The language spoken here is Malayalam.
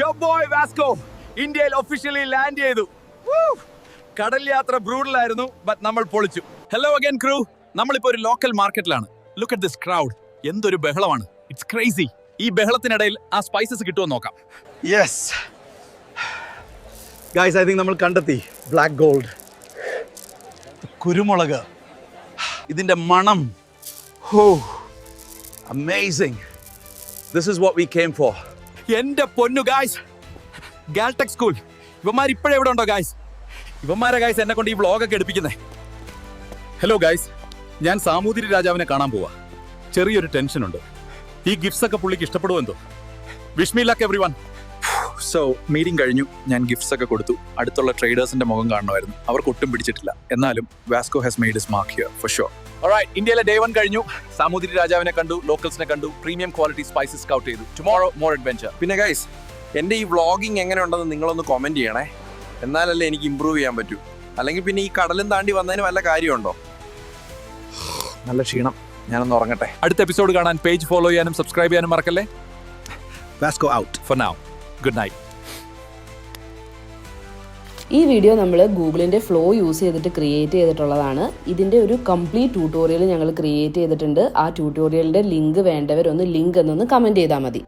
യോ ബോയ് വാസ്കോ ഇന്ത്യയിൽ ഒഫീഷ്യലി ലാൻഡ് ചെയ്തു. കടൽ യാത്ര ബ്രൂഡലായിരുന്നു ബട്ട് നമ്മൾ പൊളിച്ചു. ഹലോ അഗൈൻ ക്രൂ നമ്മളിപ്പോ ഒരു ലോക്കൽ മാർക്കറ്റിലാണ് ലുക്ക് അറ്റ് ദിസ് ക്രൗഡ് എന്തൊരു ബഹളമാണ്. ഇറ്റ്സ് ക്രേസി ഈ ബഹളത്തിനിടയിൽ ആ സ്പൈസസ് കിട്ടുമോ നോക്കാം. യെസ് ഗായ്സ് ഐ തിങ്ക് നമ്മൾ കണ്ടെത്തി. ബ്ലാക്ക് ഗോൾഡ് കുരുമുളക്. ഇതിന്റെ മണം. ഹോ amazing this is what we came for എന്റെ പൊന്നു ഗായ്സ് ഗാൽടെക് സ്കൂൾ ഇവന്മാർ ഇപ്പോഴും എവിടെ ഉണ്ടോ ഗായ്സ് ഇവന്മാരെ ഗായ്സ് എന്നെ കൊണ്ട് ഈ വ്ളോഗൊക്കെ എടുപ്പിക്കുന്നേ. ഹലോ ഗായ്സ് ഞാൻ സാമൂതിരി രാജാവിനെ കാണാൻ പോവാ. ചെറിയൊരു ടെൻഷൻ ഉണ്ട്. ഈ ഗിഫ്റ്റ്സ് ഒക്കെ പുള്ളിക്ക് ഇഷ്ടപ്പെടുമോ എന്തോ? Wish me luck every one so meeting കഴിഞ്ഞു. ഞാൻ ഗിഫ്റ്റ്സ് ഒക്കെ കൊടുത്തു. അടുത്തുള്ള ട്രേഡേഴ്സിന്റെ മുഖം കാണണമായിരുന്നു അവർക്ക് ഒട്ടും പിടിച്ചിട്ടില്ല. എന്നാലും Vasco has made his mark here for sure alright ഇന്ത്യയിലെ ഡേ വൺ കഴിഞ്ഞു. സാമൂതിരി രാജാവിനെ കണ്ടു ലോക്കൽസിനെ കണ്ടു പ്രീമിയം ക്വാളിറ്റി സ്പൈസസ് സ്കൗട്ട് ചെയ്തു. ടുമോറോ മോർ അഡ്വഞ്ചർ പിന്നെ ഗൈസ് എന്റെ ഈ വ്ളോഗിങ് എങ്ങനെ ഉണ്ടെന്ന് നിങ്ങളൊന്ന് കമന്റ് ചെയ്യണേ. എന്നാലല്ലേ എനിക്ക് ഇമ്പ്രൂവ് ചെയ്യാൻ പറ്റൂ. അല്ലെങ്കിൽ പിന്നെ ഈ കടലും താണ്ടി വന്നതിന് വല്ല കാര്യമുണ്ടോ? നല്ല ക്ഷീണം. ഞാനൊന്ന് ഉറങ്ങട്ടെ. അടുത്ത എപ്പിസോഡ് കാണാൻ പേജ് ഫോളോ ചെയ്യാനും സബ്സ്ക്രൈബ് ചെയ്യാനും മറക്കല്ലേ? Vasco out for now good night ഈ വീഡിയോ നമ്മൾ ഗൂഗിളിന്റെ ഫ്ലോ യൂസ് ചെയ്തിട്ട് ക്രിയേറ്റ് ചെയ്തിട്ടുള്ളതാണ്. ഇതിന്റെ ഒരു കംപ്ലീറ്റ് ട്യൂട്ടോറിയൽ ഞങ്ങൾ ക്രിയേറ്റ് ചെയ്തിട്ടുണ്ട്. ആ ട്യൂട്ടോറിയലിന്റെ ലിങ്ക് വേണ്ടവരൊന്ന് ലിങ്ക് എന്നൊന്ന് കമന്റ് ചെയ്താൽ മതി.